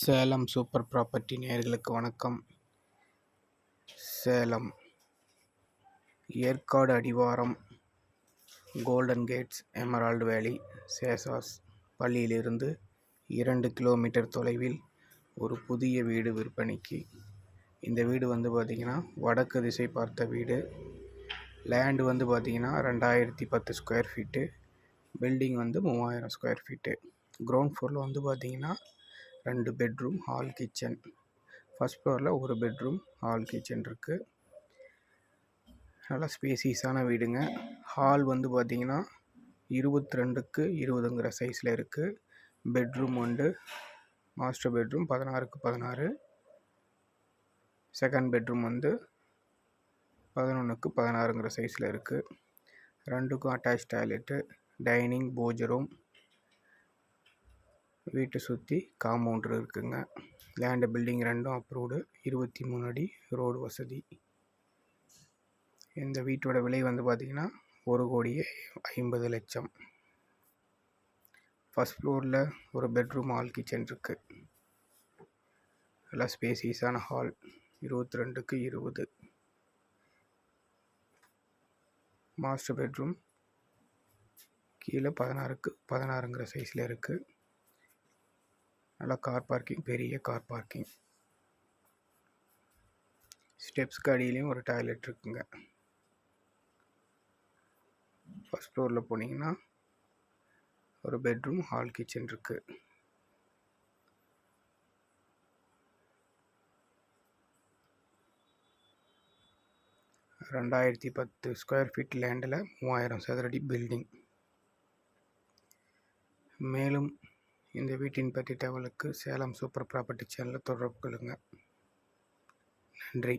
Salem super property நேயர்களுக்கு வணக்கம். சேலம். ஏற்காடு அடிவாரம். கோல்டன் கேட்ஸ் எமரால்டு வேலி சேசாஸ் பள்ளியிலிருந்து இரண்டு கிலோமீட்டர் தொலைவில் ஒரு புதிய வீடு விற்பனைக்கு. இந்த வீடு வந்து பார்த்திங்கன்னா வடக்கு திசை பார்த்த வீடு. லேண்டு வந்து பார்த்திங்கன்னா ரெண்டாயிரத்தி பத்து ஸ்கொயர் ஃபீட்டு பில்டிங் வந்து மூவாயிரம் ஸ்கொயர் ஃபீட்டு கிரவுண்ட் ஃப்ளோரில் வந்து பார்த்திங்கன்னா ரெண்டு பெட்ரூம் ஹால் கிச்சன். ஃபஸ்ட் ஃப்ளோரில் ஒரு பெட்ரூம் ஹால் கிச்சன் இருக்குது நல்லா ஸ்பேசியஸான வீடுங்க. ஹால் வந்து பார்த்திங்கன்னா இருபத்தி ரெண்டுக்கு இருபதுங்கிற சைஸில் இருக்குது பெட்ரூம் உண்டு. மாஸ்டர் பெட்ரூம் பதினாறுக்கு பதினாறு. செகண்ட் பெட்ரூம் வந்து பதினொன்றுக்கு பதினாறுங்கிற சைஸில் இருக்குது ரெண்டுக்கும் அட்டாச் டாய்லெட்டு டைனிங் போஜ் ரூம். வீட்டை சுற்றி காம்பவுண்ட்ரு இருக்குங்க. லேண்டு பில்டிங் ரெண்டும் அப்ரூவ்டு இருபத்தி மூணு அடி ரோடு வசதி. இந்த வீட்டோட விலை வந்து பார்த்திங்கன்னா ஒரு கோடியே ஐம்பது லட்சம். ஃபஸ்ட் ஃப்ளோரில் ஒரு பெட்ரூம் ஹால் கிச்சன் இருக்குது நல்லா ஸ்பேசியஸான ஹால் இருபத்தி ரெண்டுக்கு இருபது. மாஸ்டர் பெட்ரூம் கீழே பதினாறுக்கு பதினாறுங்கிற சைஸில் இருக்குது நல்லா கார் பார்க்கிங் பெரிய கார் பார்க்கிங். ஸ்டெப்ஸ்க்கு அடியிலையும் ஒரு டாய்லெட் இருக்குங்க. ஃபஸ்ட் ஃப்ளோரில் போனீங்கன்னா ஒரு பெட்ரூம் ஹால் கிச்சன் இருக்குது ரெண்டாயிரத்தி பத்து ஸ்கொயர் ஃபீட் லேண்டில் மூவாயிரம் சதுரடி பில்டிங் மேலும் இந்த வீட்டின் பற்றி தகவலுக்கு சேலம் சூப்பர் ப்ராப்பர்ட்டி சேனலில் தொடர்பு கொள்ளுங்கள் நன்றி.